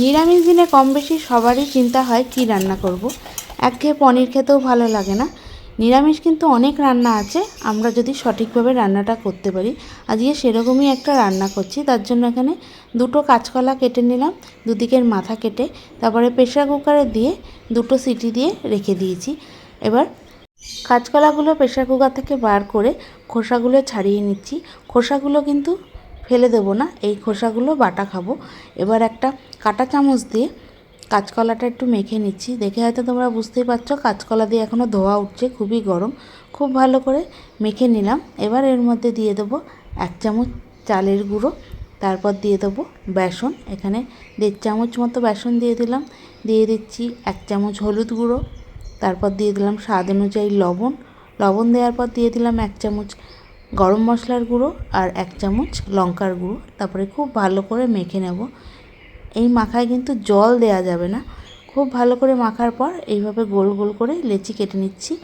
নিরামিষ দিনে কম বেশি সবারই চিন্তা হয় কি রান্না করব। একঘেয়ে পনির খেতেও ভালো লাগে না। নিরামিষ কিন্তু অনেক রান্না আছে, আমরা যদি সঠিকভাবে রান্নাটা করতে পারি। আজকে সেরকমই একটা রান্না করছি, তার জন্য এখানে দুটো কাঁচকলা কেটে নিলাম, দুদিকের মাথা কেটে, তারপরে প্রেশার কুকারে দিয়ে দুটো সিটি দিয়ে রেখে দিয়েছি। এবার কাঁচকলাগুলো প্রেশার কুকার থেকে বার করে খোসাগুলো ছাড়িয়ে নিচ্ছি। খোসাগুলো কিন্তু ফেলে দেবো না, এই খোসাগুলো, বাটা খাব। এবার একটা কাটা চামচ দিয়ে কাঁচকলাটা একটু মেখে নিচ্ছি। দেখে হয়তো তোমরা বুঝতেই পারছ, কাঁচকলা দিয়ে এখনও ধোয়া উঠছে, খুবই গরম। খুব ভালো করে মেখে নিলাম। এবার এর মধ্যে দিয়ে দেবো এক চামচ চালের গুঁড়ো, তারপর দিয়ে দেবো বেসন। এখানে দেড় চামচ মতো বেসন দিয়ে দিলাম। দিয়ে দিচ্ছি এক চামচ হলুদ গুঁড়ো, তারপর দিয়ে দিলাম স্বাদ অনুযায়ী লবণ। লবণ দেওয়ার পর দিয়ে দিলাম এক চামচ গরম মশলার গুঁড়ো আর এক চামচ লঙ্কার গুঁড়ো। তারপরে খুব ভালো করে মেখে নেব। এই মাখায় কিন্তু জল দেয়া যাবে না। খুব ভালো করে মাখার পর এইভাবে গোল গোল করে লেচি কেটে নিচ্ছি।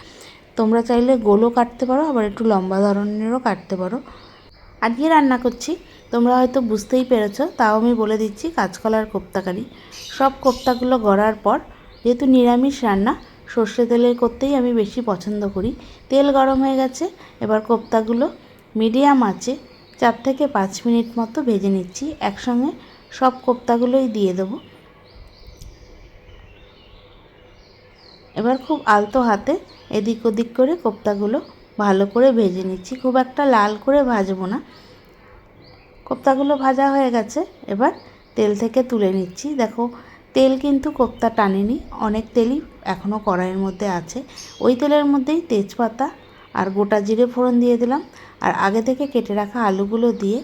তোমরা চাইলে গোলও কাটতে পারো, আবার একটু লম্বা ধরনেরও কাটতে পারো। আজকে রান্না করছি। তোমরা হয়তো বুঝতেই পেরেছ, তাও আমি বলে দিচ্ছি কাঁচকলার কোপ্তাকারি। সব কোপ্তাগুলো গড়ার পর যেহেতু নিরামিষ রান্না সর্ষে তেলের করতেই আমি বেশি পছন্দ করি। তেল গরম হয়ে গেছে, এবার কোপ্তাগুলো মিডিয়াম আছে চার থেকে পাঁচ মিনিট মতো ভেজে নিচ্ছি। একসঙ্গে সব কোপ্তাগুলোই দিয়ে দেবো। এবার খুব আলতো হাতে এদিক ওদিক করে কোপ্তাগুলো ভালো করে ভেজে নিচ্ছি। খুব একটা লাল করে ভাজবো না। কোপ্তাগুলো ভাজা হয়ে গেছে, এবার তেল থেকে তুলে নিচ্ছি। দেখো তেল কিন্তু কোপ্তা টানেনি, অনেক তেলই এখনও কড়াইয়ের মধ্যে আছে। ওই তেলের মধ্যেই তেজপাতা আর গোটা জিরে ফোড়ন দিয়ে দিলাম। আর আগে থেকে কেটে রাখা আলুগুলো দিয়ে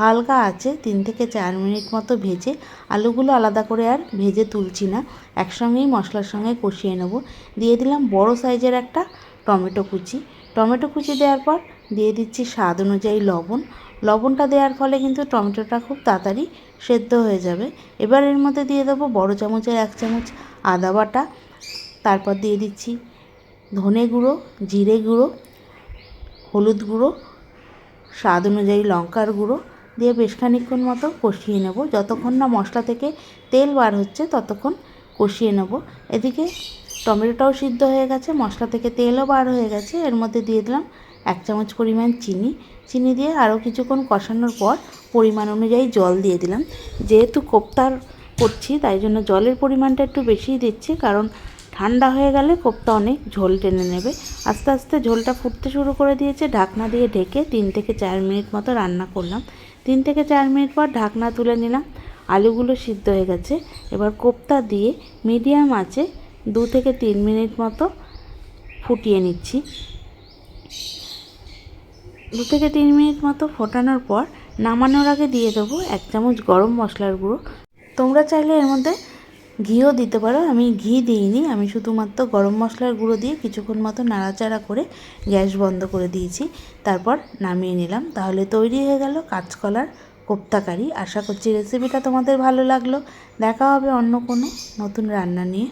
হালকা আছে তিন থেকে চার মিনিট মতো ভেজে, আলুগুলো আলাদা করে আর ভেজে তুলছি না, একসঙ্গেই মশলার সঙ্গে কষিয়ে নেব। দিয়ে দিলাম বড় সাইজের একটা টমেটো কুচি। টমেটো কুচি দেওয়ার পর দিয়ে দিচ্ছি স্বাদ অনুযায়ী লবণ। লবণটা দেওয়ার ফলে কিন্তু টমেটোটা খুব তাড়াতাড়ি সেদ্ধ হয়ে যাবে। এবার এর মধ্যে দিয়ে দেবো বড় চামচের এক চামচ আদা বাটা। তারপর দিয়ে দিচ্ছি ধনে গুঁড়ো, জিরে গুঁড়ো, হলুদ গুঁড়ো, স্বাদ অনুযায়ী লঙ্কার গুঁড়ো। দিয়ে বেশ খানিক্ষণ মতো কষিয়ে নেব। যতক্ষণ না মশলা থেকে তেল বার হচ্ছে ততক্ষণ কষিয়ে নেব। এদিকে টমেটোটাও সিদ্ধ হয়ে গেছে, মশলা থেকে তেলও বার হয়ে গেছে। এর মধ্যে দিয়ে দিলাম এক চামচ পরিমাণ চিনি। চিনি দিয়ে আরও কিছুক্ষণ কষানোর পর পরিমাণ অনুযায়ী জল দিয়ে দিলাম। যেহেতু কোপ্তার করছি, তাই জন্য জলের পরিমাণটা একটু বেশিই দিচ্ছি, কারণ ঠান্ডা হয়ে গেলে কোপ্তা অনেক ঝোল টেনে নেবে। আস্তে আস্তে ঝোলটা ফুটতে শুরু করে দিয়েছে, ঢাকনা দিয়ে ঢেকে তিন থেকে চার মিনিট মতো রান্না করলাম। তিন থেকে চার মিনিট পর ঢাকনা তুলে নিলাম, আলুগুলো সিদ্ধ হয়ে গেছে। এবার কোপ্তা দিয়ে মিডিয়াম আছে দু থেকে তিন মিনিট মতো ফুটিয়ে নিচ্ছি। দু থেকে তিন মিনিট মতো ফোটানোর পর নামানোর আগে দিয়ে দেবো এক চামচ গরম মশলার গুঁড়ো। তোমরা চাইলে এর মধ্যে ঘিও দিতে পারো। আমি ঘি দিইনি, আমি শুধুমাত্র গরম মশলার গুঁড়ো দিয়ে কিছুক্ষণ মতো নাড়াচাড়া করে গ্যাস বন্ধ করে দিয়েছি। তারপর নামিয়ে নিলাম। তাহলে তৈরি হয়ে গেল কাঁচকলার কোপ্তাকারি আশা করছি রেসিপিটা তোমাদের ভালো লাগল। দেখা হবে অন্য কোনো নতুন রান্না নিয়ে।